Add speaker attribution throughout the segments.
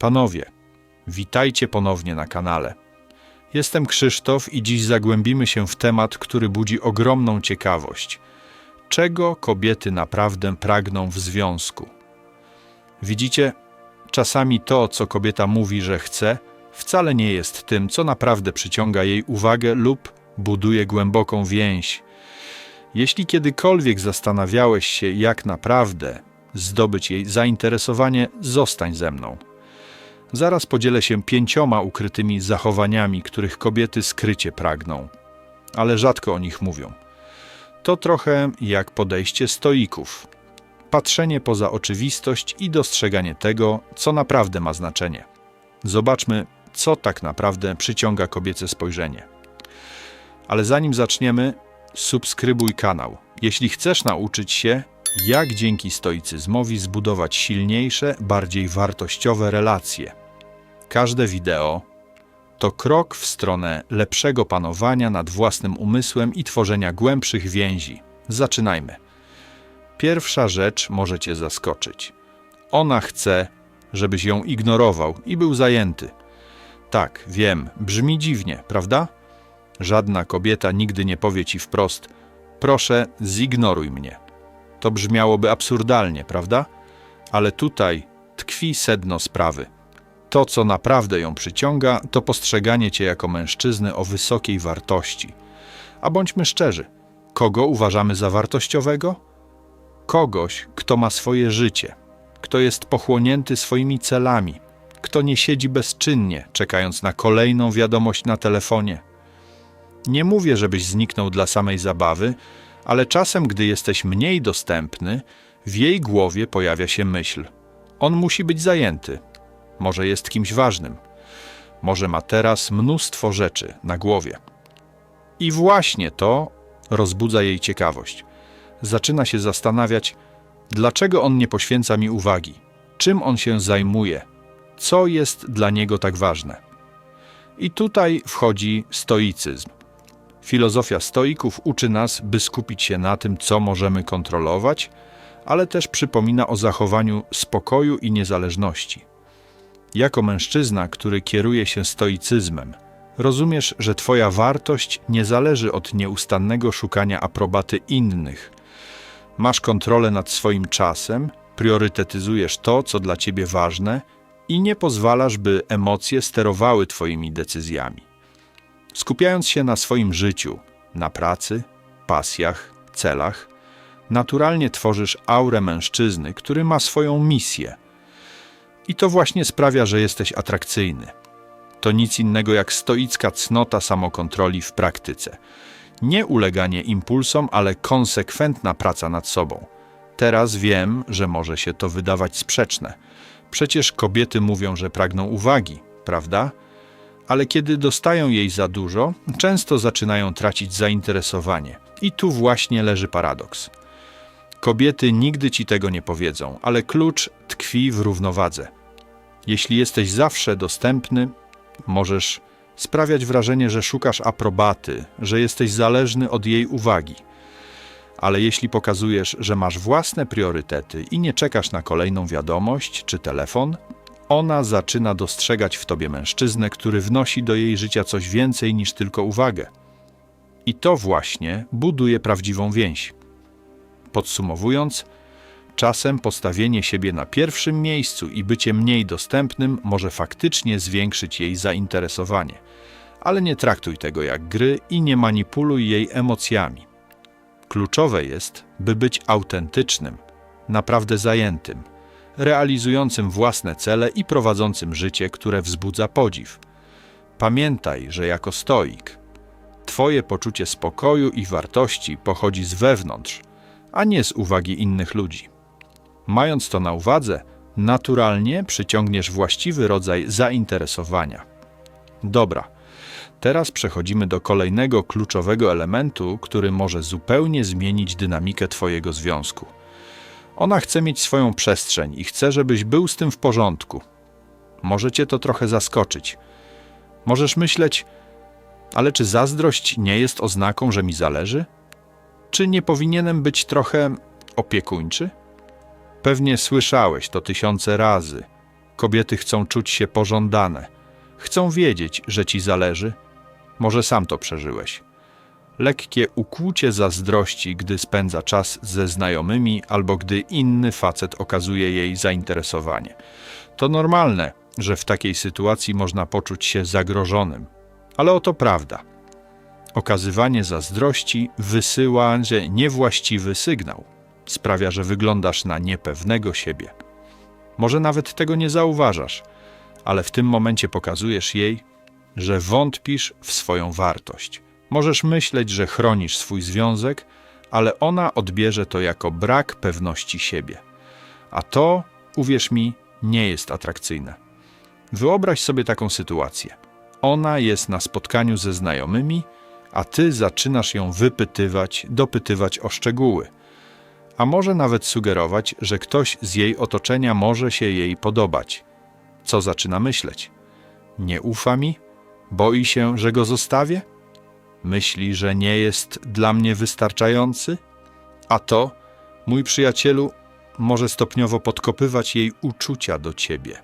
Speaker 1: Panowie, witajcie ponownie na kanale. Jestem Krzysztof i dziś zagłębimy się w temat, który budzi ogromną ciekawość. Czego kobiety naprawdę pragną w związku? Widzicie, czasami to, co kobieta mówi, że chce, wcale nie jest tym, co naprawdę przyciąga jej uwagę lub buduje głęboką więź. Jeśli kiedykolwiek zastanawiałeś się, jak naprawdę zdobyć jej zainteresowanie, zostań ze mną. Zaraz podzielę się pięcioma ukrytymi zachowaniami, których kobiety skrycie pragną, ale rzadko o nich mówią. To trochę jak podejście stoików. Patrzenie poza oczywistość i dostrzeganie tego, co naprawdę ma znaczenie. Zobaczmy, co tak naprawdę przyciąga kobiece spojrzenie. Ale zanim zaczniemy, subskrybuj kanał. Jeśli chcesz nauczyć się, jak dzięki stoicyzmowi zbudować silniejsze, bardziej wartościowe relacje. Każde wideo to krok w stronę lepszego panowania nad własnym umysłem i tworzenia głębszych więzi. Zaczynajmy. Pierwsza rzecz może cię zaskoczyć. Ona chce, żebyś ją ignorował i był zajęty. Tak, wiem, brzmi dziwnie, prawda? Żadna kobieta nigdy nie powie ci wprost: Proszę, zignoruj mnie. To brzmiałoby absurdalnie, prawda? Ale tutaj tkwi sedno sprawy. To, co naprawdę ją przyciąga, to postrzeganie cię jako mężczyzny o wysokiej wartości. A bądźmy szczerzy, kogo uważamy za wartościowego? Kogoś, kto ma swoje życie, kto jest pochłonięty swoimi celami, kto nie siedzi bezczynnie, czekając na kolejną wiadomość na telefonie. Nie mówię, żebyś zniknął dla samej zabawy, ale czasem, gdy jesteś mniej dostępny, w jej głowie pojawia się myśl: On musi być zajęty, może jest kimś ważnym, może ma teraz mnóstwo rzeczy na głowie. I właśnie to rozbudza jej ciekawość. Zaczyna się zastanawiać, dlaczego on nie poświęca mi uwagi, czym on się zajmuje, co jest dla niego tak ważne. I tutaj wchodzi stoicyzm. Filozofia stoików uczy nas, by skupić się na tym, co możemy kontrolować, ale też przypomina o zachowaniu spokoju i niezależności. Jako mężczyzna, który kieruje się stoicyzmem, rozumiesz, że Twoja wartość nie zależy od nieustannego szukania aprobaty innych. Masz kontrolę nad swoim czasem, priorytetyzujesz to, co dla Ciebie ważne i nie pozwalasz, by emocje sterowały Twoimi decyzjami. Skupiając się na swoim życiu, na pracy, pasjach, celach, naturalnie tworzysz aurę mężczyzny, który ma swoją misję. I to właśnie sprawia, że jesteś atrakcyjny. To nic innego jak stoicka cnota samokontroli w praktyce. Nie uleganie impulsom, ale konsekwentna praca nad sobą. Teraz wiem, że może się to wydawać sprzeczne. Przecież kobiety mówią, że pragną uwagi, prawda? ale kiedy dostają jej za dużo, często zaczynają tracić zainteresowanie. I tu właśnie leży paradoks. Kobiety nigdy ci tego nie powiedzą, ale klucz tkwi w równowadze. Jeśli jesteś zawsze dostępny, możesz sprawiać wrażenie, że szukasz aprobaty, że jesteś zależny od jej uwagi. Ale jeśli pokazujesz, że masz własne priorytety i nie czekasz na kolejną wiadomość czy telefon, ona zaczyna dostrzegać w tobie mężczyznę, który wnosi do jej życia coś więcej niż tylko uwagę. I to właśnie buduje prawdziwą więź. Podsumowując, czasem postawienie siebie na pierwszym miejscu i bycie mniej dostępnym może faktycznie zwiększyć jej zainteresowanie, ale nie traktuj tego jak gry i nie manipuluj jej emocjami. Kluczowe jest, by być autentycznym, naprawdę zajętym realizującym własne cele i prowadzącym życie, które wzbudza podziw. Pamiętaj, że jako stoik, Twoje poczucie spokoju i wartości pochodzi z wewnątrz, a nie z uwagi innych ludzi. Mając to na uwadze, naturalnie przyciągniesz właściwy rodzaj zainteresowania. Dobra, teraz przechodzimy do kolejnego kluczowego elementu, który może zupełnie zmienić dynamikę Twojego związku – ona chce mieć swoją przestrzeń i chce, żebyś był z tym w porządku. Może cię to trochę zaskoczyć. Możesz myśleć, ale czy zazdrość nie jest oznaką, że mi zależy? Czy nie powinienem być trochę opiekuńczy? Pewnie słyszałeś to tysiące razy. Kobiety chcą czuć się pożądane. Chcą wiedzieć, że ci zależy. Może sam to przeżyłeś. Lekkie ukłucie zazdrości, gdy spędza czas ze znajomymi albo gdy inny facet okazuje jej zainteresowanie. To normalne, że w takiej sytuacji można poczuć się zagrożonym. Ale oto prawda. Okazywanie zazdrości wysyła że niewłaściwy sygnał. Sprawia, że wyglądasz na niepewnego siebie. Może nawet tego nie zauważasz, ale w tym momencie pokazujesz jej, że wątpisz w swoją wartość. Możesz myśleć, że chronisz swój związek, ale ona odbierze to jako brak pewności siebie. A to, uwierz mi, nie jest atrakcyjne. Wyobraź sobie taką sytuację. Ona jest na spotkaniu ze znajomymi, a ty zaczynasz ją wypytywać, dopytywać o szczegóły. A może nawet sugerować, że ktoś z jej otoczenia może się jej podobać. Co zaczyna myśleć? Nie ufa mi? Boi się, że go zostawię? Myśli, że nie jest dla mnie wystarczający? A to, mój przyjacielu, może stopniowo podkopywać jej uczucia do ciebie.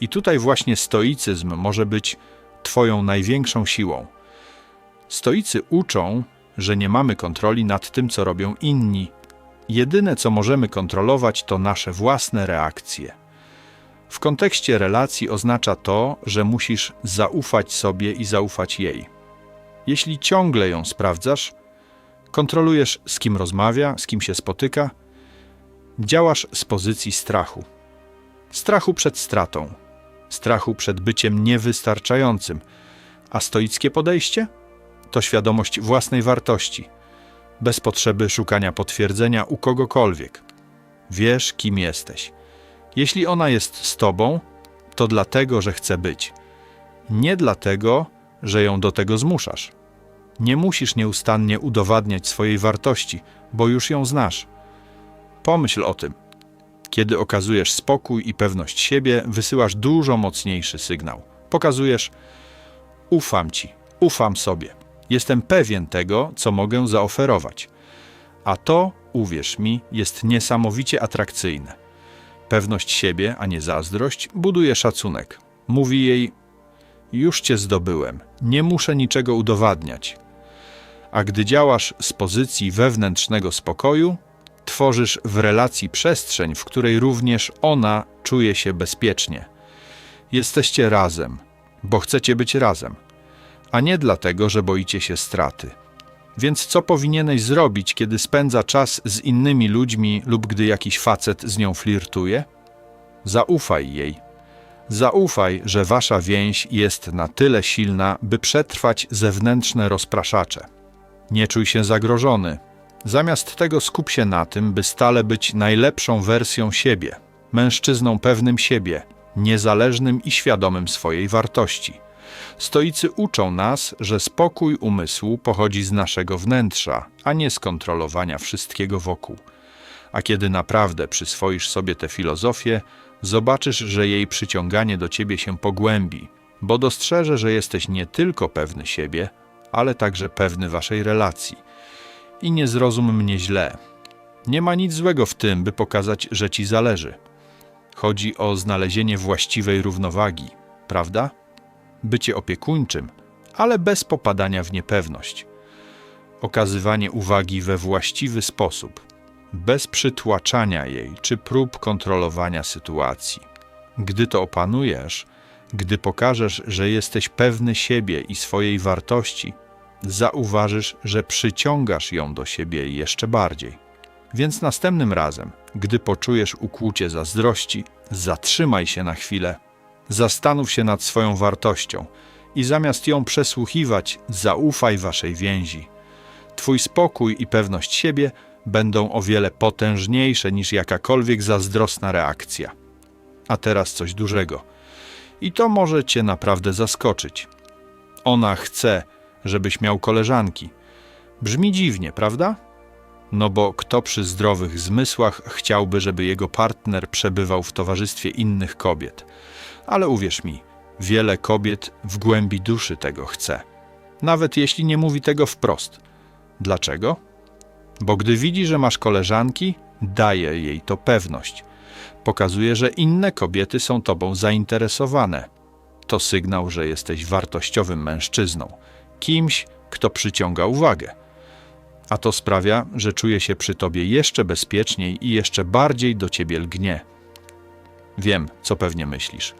Speaker 1: I tutaj właśnie stoicyzm może być Twoją największą siłą. Stoicy uczą, że nie mamy kontroli nad tym, co robią inni. Jedyne, co możemy kontrolować, to nasze własne reakcje. W kontekście relacji oznacza to, że musisz zaufać sobie i zaufać jej. Jeśli ciągle ją sprawdzasz, kontrolujesz z kim rozmawia, z kim się spotyka, działasz z pozycji strachu. Strachu przed stratą, strachu przed byciem niewystarczającym, a stoickie podejście to świadomość własnej wartości, bez potrzeby szukania potwierdzenia u kogokolwiek. Wiesz, kim jesteś. Jeśli ona jest z tobą, to dlatego, że chce być. Nie dlatego, że ją do tego zmuszasz. Nie musisz nieustannie udowadniać swojej wartości, bo już ją znasz. Pomyśl o tym. Kiedy okazujesz spokój i pewność siebie, wysyłasz dużo mocniejszy sygnał. Pokazujesz: Ufam ci, ufam sobie. Jestem pewien tego, co mogę zaoferować. A to, uwierz mi, jest niesamowicie atrakcyjne. Pewność siebie, a nie zazdrość, buduje szacunek. Mówi jej: Już cię zdobyłem, nie muszę niczego udowadniać. A gdy działasz z pozycji wewnętrznego spokoju, tworzysz w relacji przestrzeń, w której również ona czuje się bezpiecznie. Jesteście razem, bo chcecie być razem, a nie dlatego, że boicie się straty. Więc co powinieneś zrobić, kiedy spędza czas z innymi ludźmi lub gdy jakiś facet z nią flirtuje? Zaufaj jej. Zaufaj, że wasza więź jest na tyle silna, by przetrwać zewnętrzne rozpraszacze. Nie czuj się zagrożony. Zamiast tego skup się na tym, by stale być najlepszą wersją siebie, mężczyzną pewnym siebie, niezależnym i świadomym swojej wartości. Stoicy uczą nas, że spokój umysłu pochodzi z naszego wnętrza, a nie z kontrolowania wszystkiego wokół. A kiedy naprawdę przyswoisz sobie tę filozofię, zobaczysz, że jej przyciąganie do ciebie się pogłębi, bo dostrzeże, że jesteś nie tylko pewny siebie, ale także pewny waszej relacji. I nie zrozum mnie źle. Nie ma nic złego w tym, by pokazać, że ci zależy. Chodzi o znalezienie właściwej równowagi, prawda? Bycie opiekuńczym, ale bez popadania w niepewność. Okazywanie uwagi we właściwy sposób, bez przytłaczania jej czy prób kontrolowania sytuacji. Gdy to opanujesz, gdy pokażesz, że jesteś pewny siebie i swojej wartości, zauważysz, że przyciągasz ją do siebie jeszcze bardziej. Więc następnym razem, gdy poczujesz ukłucie zazdrości, zatrzymaj się na chwilę, zastanów się nad swoją wartością i zamiast ją przesłuchiwać, zaufaj waszej więzi. Twój spokój i pewność siebie będą o wiele potężniejsze niż jakakolwiek zazdrosna reakcja. A teraz coś dużego. I to może cię naprawdę zaskoczyć. Ona chce, żebyś miał koleżanki. Brzmi dziwnie, prawda? No bo kto przy zdrowych zmysłach chciałby, żeby jego partner przebywał w towarzystwie innych kobiet? Ale uwierz mi, wiele kobiet w głębi duszy tego chce. Nawet jeśli nie mówi tego wprost. Dlaczego? Bo gdy widzi, że masz koleżanki, daje jej to pewność. Pokazuje, że inne kobiety są tobą zainteresowane. To sygnał, że jesteś wartościowym mężczyzną, kimś, kto przyciąga uwagę. A to sprawia, że czuje się przy tobie jeszcze bezpieczniej i jeszcze bardziej do ciebie lgnie. Wiem, co pewnie myślisz.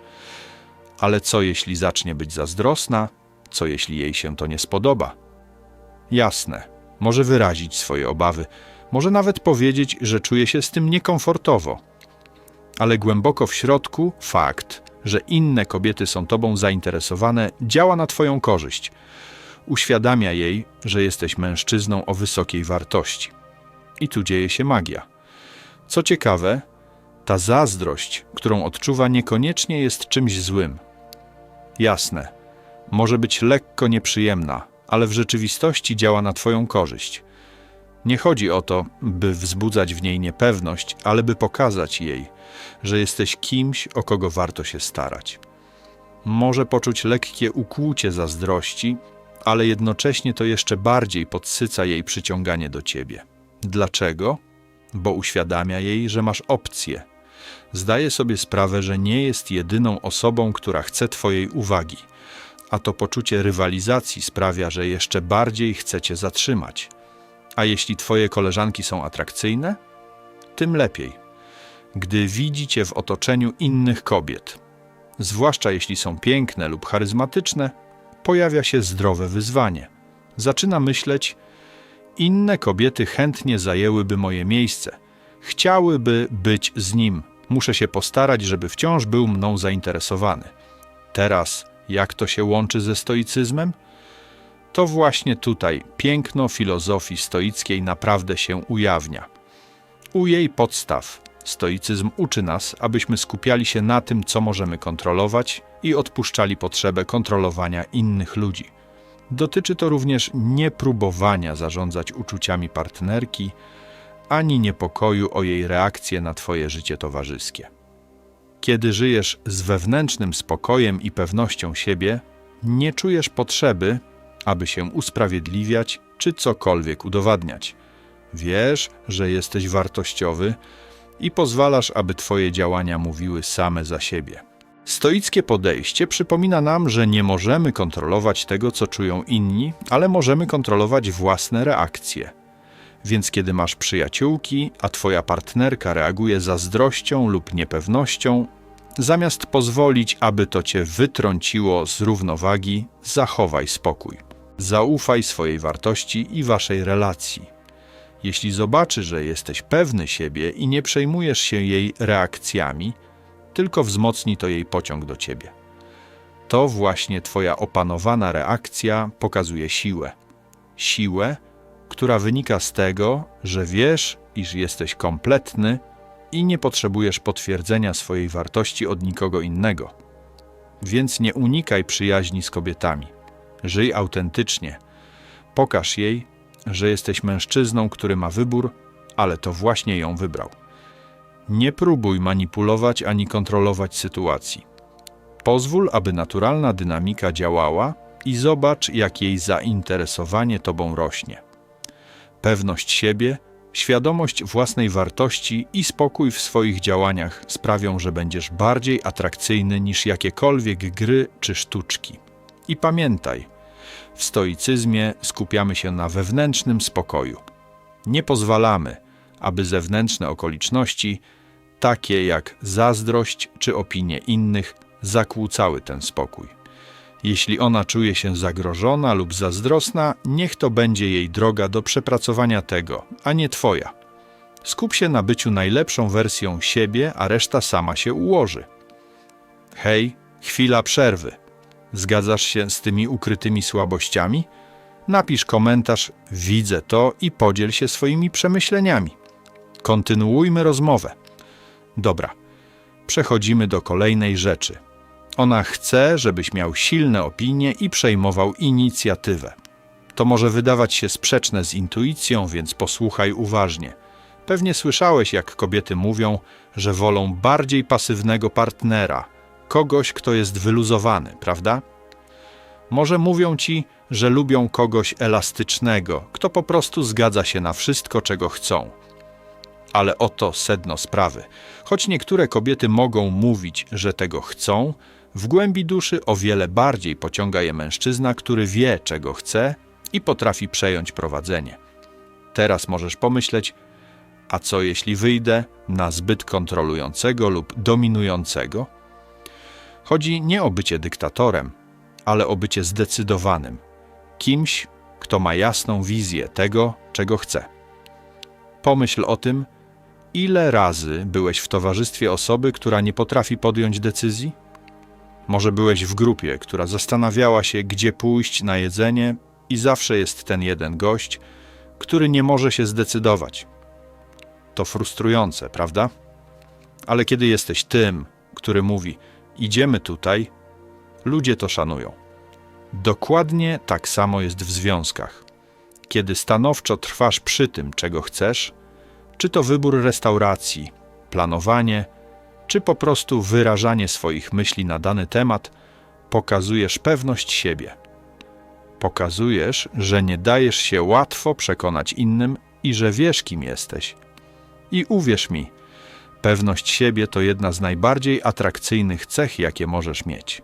Speaker 1: Ale co jeśli zacznie być zazdrosna? Co jeśli jej się to nie spodoba? Jasne, może wyrazić swoje obawy, może nawet powiedzieć, że czuje się z tym niekomfortowo. Ale głęboko w środku fakt, że inne kobiety są tobą zainteresowane, działa na twoją korzyść. Uświadamia jej, że jesteś mężczyzną o wysokiej wartości. I tu dzieje się magia. Co ciekawe, ta zazdrość, którą odczuwa, niekoniecznie jest czymś złym. Jasne, może być lekko nieprzyjemna, ale w rzeczywistości działa na Twoją korzyść. Nie chodzi o to, by wzbudzać w niej niepewność, ale by pokazać jej, że jesteś kimś, o kogo warto się starać. Może poczuć lekkie ukłucie zazdrości, ale jednocześnie to jeszcze bardziej podsyca jej przyciąganie do ciebie. Dlaczego? Bo uświadamia jej, że masz opcję. Zdaje sobie sprawę, że nie jest jedyną osobą, która chce Twojej uwagi, a to poczucie rywalizacji sprawia, że jeszcze bardziej chce Cię zatrzymać. A jeśli Twoje koleżanki są atrakcyjne, tym lepiej. Gdy widzi Cię w otoczeniu innych kobiet, zwłaszcza jeśli są piękne lub charyzmatyczne, pojawia się zdrowe wyzwanie. Zaczyna myśleć, inne kobiety chętnie zajęłyby moje miejsce, chciałyby być z nim. Muszę się postarać, żeby wciąż był mną zainteresowany. Teraz, jak to się łączy ze stoicyzmem? To właśnie tutaj piękno filozofii stoickiej naprawdę się ujawnia. U jej podstaw stoicyzm uczy nas, abyśmy skupiali się na tym, co możemy kontrolować i odpuszczali potrzebę kontrolowania innych ludzi. Dotyczy to również niepróbowania zarządzać uczuciami partnerki, ani niepokoju o jej reakcję na Twoje życie towarzyskie. Kiedy żyjesz z wewnętrznym spokojem i pewnością siebie, nie czujesz potrzeby, aby się usprawiedliwiać czy cokolwiek udowadniać. Wiesz, że jesteś wartościowy i pozwalasz, aby Twoje działania mówiły same za siebie. Stoickie podejście przypomina nam, że nie możemy kontrolować tego, co czują inni, ale możemy kontrolować własne reakcje. Więc kiedy masz przyjaciółki, a twoja partnerka reaguje zazdrością lub niepewnością, zamiast pozwolić, aby to cię wytrąciło z równowagi, zachowaj spokój. Zaufaj swojej wartości i waszej relacji. Jeśli zobaczy, że jesteś pewny siebie i nie przejmujesz się jej reakcjami, tylko wzmocni to jej pociąg do ciebie. To właśnie twoja opanowana reakcja pokazuje siłę. Siłę, która wynika z tego, że wiesz, iż jesteś kompletny i nie potrzebujesz potwierdzenia swojej wartości od nikogo innego. Więc nie unikaj przyjaźni z kobietami. Żyj autentycznie. Pokaż jej, że jesteś mężczyzną, który ma wybór, ale to właśnie ją wybrał. Nie próbuj manipulować ani kontrolować sytuacji. Pozwól, aby naturalna dynamika działała i zobacz, jak jej zainteresowanie tobą rośnie. Pewność siebie, świadomość własnej wartości i spokój w swoich działaniach sprawią, że będziesz bardziej atrakcyjny niż jakiekolwiek gry czy sztuczki. I pamiętaj, w stoicyzmie skupiamy się na wewnętrznym spokoju. Nie pozwalamy, aby zewnętrzne okoliczności, takie jak zazdrość czy opinie innych, zakłócały ten spokój. Jeśli ona czuje się zagrożona lub zazdrosna, niech to będzie jej droga do przepracowania tego, a nie twoja. Skup się na byciu najlepszą wersją siebie, a reszta sama się ułoży. Hej, chwila przerwy. Zgadzasz się z tymi ukrytymi słabościami? Napisz komentarz, widzę to i podziel się swoimi przemyśleniami. Kontynuujmy rozmowę. Dobra, przechodzimy do kolejnej rzeczy. Ona chce, żebyś miał silne opinie i przejmował inicjatywę. To może wydawać się sprzeczne z intuicją, więc posłuchaj uważnie. Pewnie słyszałeś, jak kobiety mówią, że wolą bardziej pasywnego partnera, kogoś, kto jest wyluzowany, prawda? Może mówią ci, że lubią kogoś elastycznego, kto po prostu zgadza się na wszystko, czego chcą. Ale oto sedno sprawy. Choć niektóre kobiety mogą mówić, że tego chcą, w głębi duszy o wiele bardziej pociąga je mężczyzna, który wie, czego chce i potrafi przejąć prowadzenie. Teraz możesz pomyśleć, a co jeśli wyjdę na zbyt kontrolującego lub dominującego? Chodzi nie o bycie dyktatorem, ale o bycie zdecydowanym, kimś, kto ma jasną wizję tego, czego chce. Pomyśl o tym, ile razy byłeś w towarzystwie osoby, która nie potrafi podjąć decyzji? Może byłeś w grupie, która zastanawiała się, gdzie pójść na jedzenie, i zawsze jest ten jeden gość, który nie może się zdecydować. To frustrujące, prawda? Ale kiedy jesteś tym, który mówi: Idziemy tutaj, ludzie to szanują. Dokładnie tak samo jest w związkach. Kiedy stanowczo trwasz przy tym, czego chcesz, czy to wybór restauracji, planowanie, czy po prostu wyrażanie swoich myśli na dany temat, pokazujesz pewność siebie. Pokazujesz, że nie dajesz się łatwo przekonać innym i że wiesz, kim jesteś. I uwierz mi, pewność siebie to jedna z najbardziej atrakcyjnych cech, jakie możesz mieć.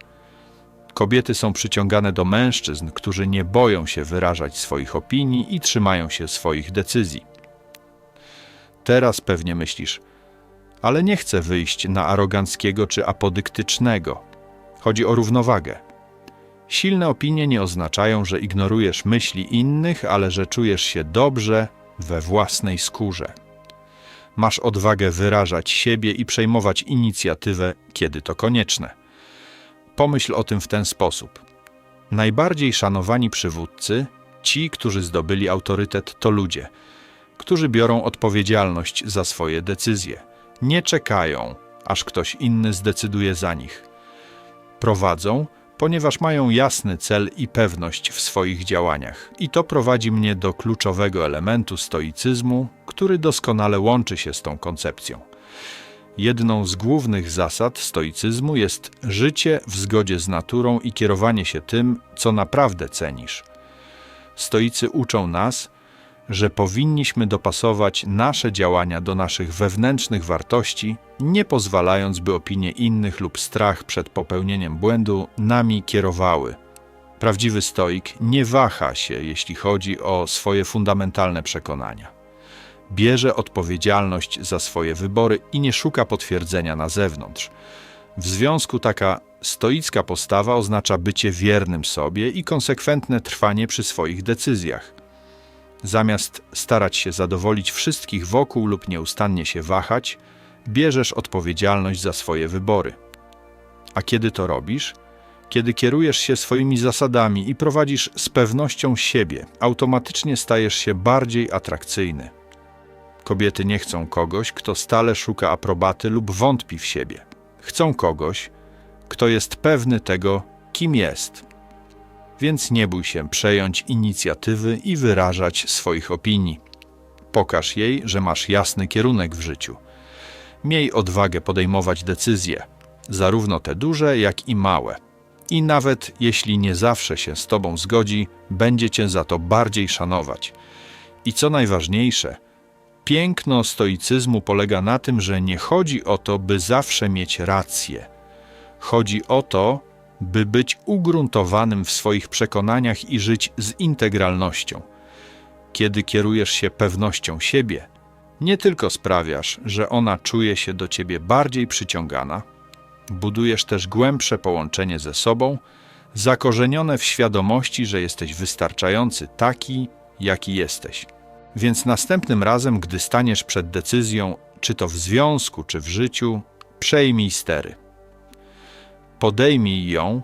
Speaker 1: Kobiety są przyciągane do mężczyzn, którzy nie boją się wyrażać swoich opinii i trzymają się swoich decyzji. Teraz pewnie myślisz, ale nie chcę wyjść na aroganckiego czy apodyktycznego. Chodzi o równowagę. Silne opinie nie oznaczają, że ignorujesz myśli innych, ale że czujesz się dobrze we własnej skórze. Masz odwagę wyrażać siebie i przejmować inicjatywę, kiedy to konieczne. Pomyśl o tym w ten sposób. Najbardziej szanowani przywódcy, ci, którzy zdobyli autorytet, to ludzie, którzy biorą odpowiedzialność za swoje decyzje. Nie czekają, aż ktoś inny zdecyduje za nich. Prowadzą, ponieważ mają jasny cel i pewność w swoich działaniach. I to prowadzi mnie do kluczowego elementu stoicyzmu, który doskonale łączy się z tą koncepcją. Jedną z głównych zasad stoicyzmu jest życie w zgodzie z naturą i kierowanie się tym, co naprawdę cenisz. Stoicy uczą nas, że powinniśmy dopasować nasze działania do naszych wewnętrznych wartości, nie pozwalając, by opinie innych lub strach przed popełnieniem błędu nami kierowały. Prawdziwy stoik nie waha się, jeśli chodzi o swoje fundamentalne przekonania bierze odpowiedzialność za swoje wybory i nie szuka potwierdzenia na zewnątrz. W związku taka stoicka postawa oznacza bycie wiernym sobie i konsekwentne trwanie przy swoich decyzjach. Zamiast starać się zadowolić wszystkich wokół lub nieustannie się wahać, bierzesz odpowiedzialność za swoje wybory. A kiedy to robisz? Kiedy kierujesz się swoimi zasadami i prowadzisz z pewnością siebie, automatycznie stajesz się bardziej atrakcyjny. Kobiety nie chcą kogoś, kto stale szuka aprobaty lub wątpi w siebie. Chcą kogoś, kto jest pewny tego, kim jest. Więc nie bój się przejąć inicjatywy i wyrażać swoich opinii. Pokaż jej, że masz jasny kierunek w życiu. Miej odwagę podejmować decyzje, zarówno te duże, jak i małe. I nawet jeśli nie zawsze się z tobą zgodzi, będzie cię za to bardziej szanować. I co najważniejsze, Piękno stoicyzmu polega na tym, że nie chodzi o to, by zawsze mieć rację. Chodzi o to, by być ugruntowanym w swoich przekonaniach i żyć z integralnością. Kiedy kierujesz się pewnością siebie, nie tylko sprawiasz, że ona czuje się do ciebie bardziej przyciągana, budujesz też głębsze połączenie ze sobą, zakorzenione w świadomości, że jesteś wystarczający taki, jaki jesteś. Więc następnym razem, gdy staniesz przed decyzją, czy to w związku, czy w życiu, przejmij stery. Podejmij ją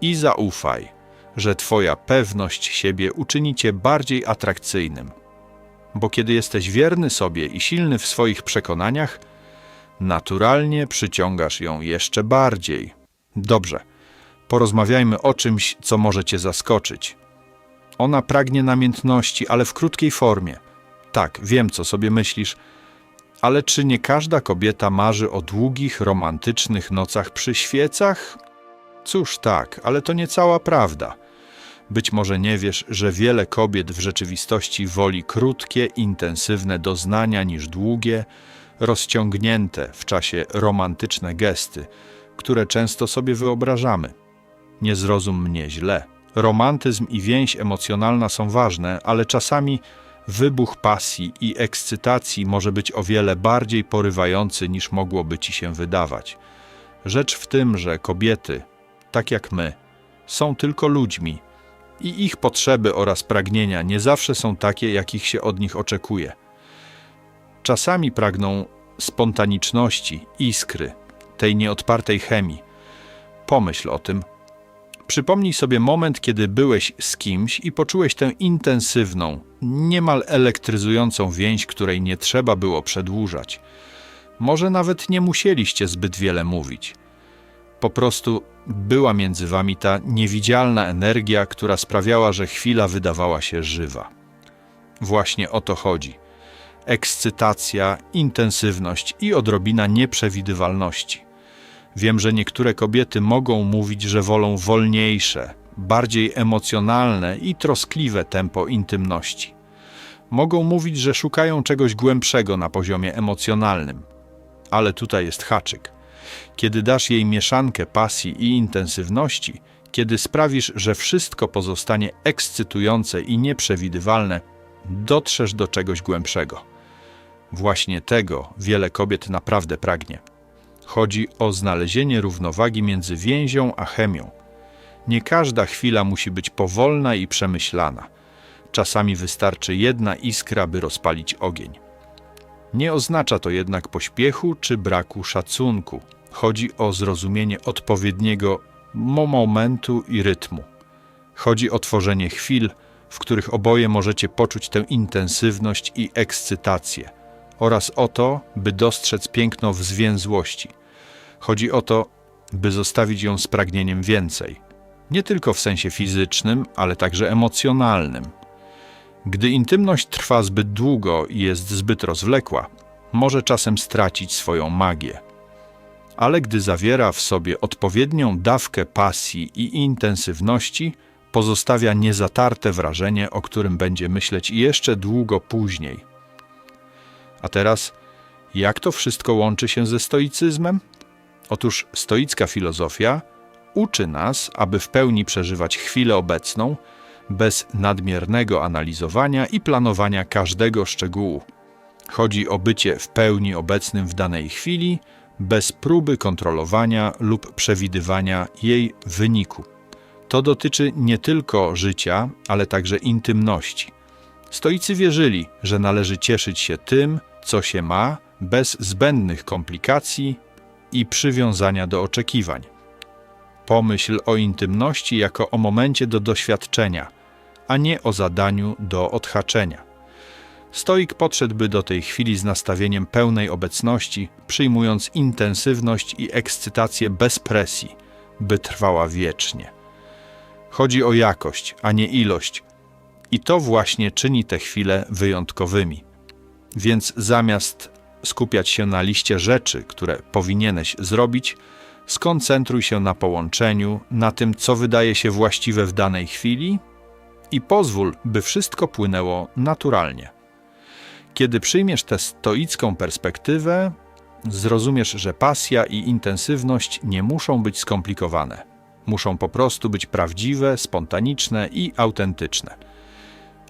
Speaker 1: i zaufaj, że Twoja pewność siebie uczyni Cię bardziej atrakcyjnym. Bo kiedy jesteś wierny sobie i silny w swoich przekonaniach, naturalnie przyciągasz ją jeszcze bardziej. Dobrze, porozmawiajmy o czymś, co może Cię zaskoczyć. Ona pragnie namiętności, ale w krótkiej formie. Tak, wiem, co sobie myślisz, ale czy nie każda kobieta marzy o długich, romantycznych nocach przy świecach? Cóż, tak, ale to nie cała prawda. Być może nie wiesz, że wiele kobiet w rzeczywistości woli krótkie, intensywne doznania niż długie, rozciągnięte w czasie romantyczne gesty, które często sobie wyobrażamy. Nie zrozum mnie źle. Romantyzm i więź emocjonalna są ważne, ale czasami wybuch pasji i ekscytacji może być o wiele bardziej porywający niż mogłoby ci się wydawać. Rzecz w tym, że kobiety, tak jak my, są tylko ludźmi i ich potrzeby oraz pragnienia nie zawsze są takie, jakich się od nich oczekuje. Czasami pragną spontaniczności, iskry, tej nieodpartej chemii. Pomyśl o tym. Przypomnij sobie moment, kiedy byłeś z kimś i poczułeś tę intensywną, niemal elektryzującą więź, której nie trzeba było przedłużać. Może nawet nie musieliście zbyt wiele mówić. Po prostu była między wami ta niewidzialna energia, która sprawiała, że chwila wydawała się żywa. Właśnie o to chodzi. Ekscytacja, intensywność i odrobina nieprzewidywalności. Wiem, że niektóre kobiety mogą mówić, że wolą wolniejsze, bardziej emocjonalne i troskliwe tempo intymności. Mogą mówić, że szukają czegoś głębszego na poziomie emocjonalnym. Ale tutaj jest haczyk. Kiedy dasz jej mieszankę pasji i intensywności, kiedy sprawisz, że wszystko pozostanie ekscytujące i nieprzewidywalne, dotrzesz do czegoś głębszego. Właśnie tego wiele kobiet naprawdę pragnie. Chodzi o znalezienie równowagi między więzią a chemią. Nie każda chwila musi być powolna i przemyślana. Czasami wystarczy jedna iskra, by rozpalić ogień. Nie oznacza to jednak pośpiechu czy braku szacunku. Chodzi o zrozumienie odpowiedniego momentu i rytmu. Chodzi o tworzenie chwil, w których oboje możecie poczuć tę intensywność i ekscytację, oraz o to, by dostrzec piękno w zwięzłości. Chodzi o to, by zostawić ją z pragnieniem więcej, nie tylko w sensie fizycznym, ale także emocjonalnym. Gdy intymność trwa zbyt długo i jest zbyt rozwlekła, może czasem stracić swoją magię. Ale gdy zawiera w sobie odpowiednią dawkę pasji i intensywności, pozostawia niezatarte wrażenie, o którym będzie myśleć jeszcze długo później. A teraz, jak to wszystko łączy się ze stoicyzmem? Otóż stoicka filozofia uczy nas, aby w pełni przeżywać chwilę obecną, bez nadmiernego analizowania i planowania każdego szczegółu. Chodzi o bycie w pełni obecnym w danej chwili, bez próby kontrolowania lub przewidywania jej wyniku. To dotyczy nie tylko życia, ale także intymności. Stoicy wierzyli, że należy cieszyć się tym, co się ma, bez zbędnych komplikacji i przywiązania do oczekiwań. Pomyśl o intymności jako o momencie do doświadczenia, a nie o zadaniu do odhaczenia. Stoik podszedłby do tej chwili z nastawieniem pełnej obecności, przyjmując intensywność i ekscytację bez presji, by trwała wiecznie. Chodzi o jakość, a nie ilość, i to właśnie czyni te chwile wyjątkowymi. Więc zamiast skupiać się na liście rzeczy, które powinieneś zrobić, skoncentruj się na połączeniu, na tym, co wydaje się właściwe w danej chwili i pozwól, by wszystko płynęło naturalnie. Kiedy przyjmiesz tę stoicką perspektywę, zrozumiesz, że pasja i intensywność nie muszą być skomplikowane. Muszą po prostu być prawdziwe, spontaniczne i autentyczne.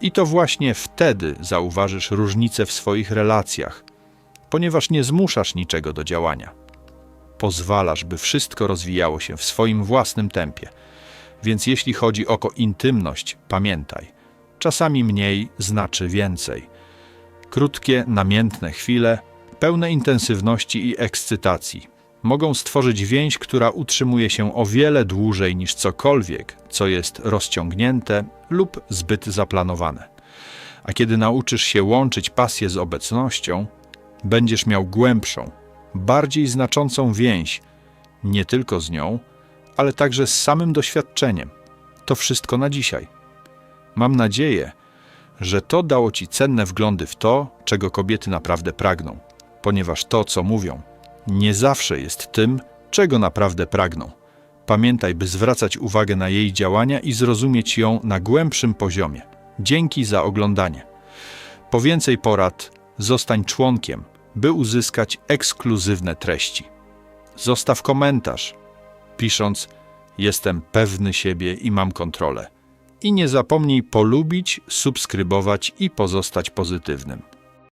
Speaker 1: I to właśnie wtedy zauważysz różnice w swoich relacjach, ponieważ nie zmuszasz niczego do działania. Pozwalasz, by wszystko rozwijało się w swoim własnym tempie. Więc jeśli chodzi o intymność, pamiętaj, czasami mniej znaczy więcej. Krótkie, namiętne chwile, pełne intensywności i ekscytacji, mogą stworzyć więź, która utrzymuje się o wiele dłużej niż cokolwiek, co jest rozciągnięte lub zbyt zaplanowane. A kiedy nauczysz się łączyć pasję z obecnością, będziesz miał głębszą, bardziej znaczącą więź, nie tylko z nią, ale także z samym doświadczeniem. To wszystko na dzisiaj. Mam nadzieję, że to dało Ci cenne wglądy w to, czego kobiety naprawdę pragną, ponieważ to, co mówią, nie zawsze jest tym, czego naprawdę pragną. Pamiętaj, by zwracać uwagę na jej działania i zrozumieć ją na głębszym poziomie. Dzięki za oglądanie. Po więcej porad zostań członkiem, by uzyskać ekskluzywne treści. Zostaw komentarz, pisząc: Jestem pewny siebie i mam kontrolę. I nie zapomnij polubić, subskrybować i pozostać pozytywnym.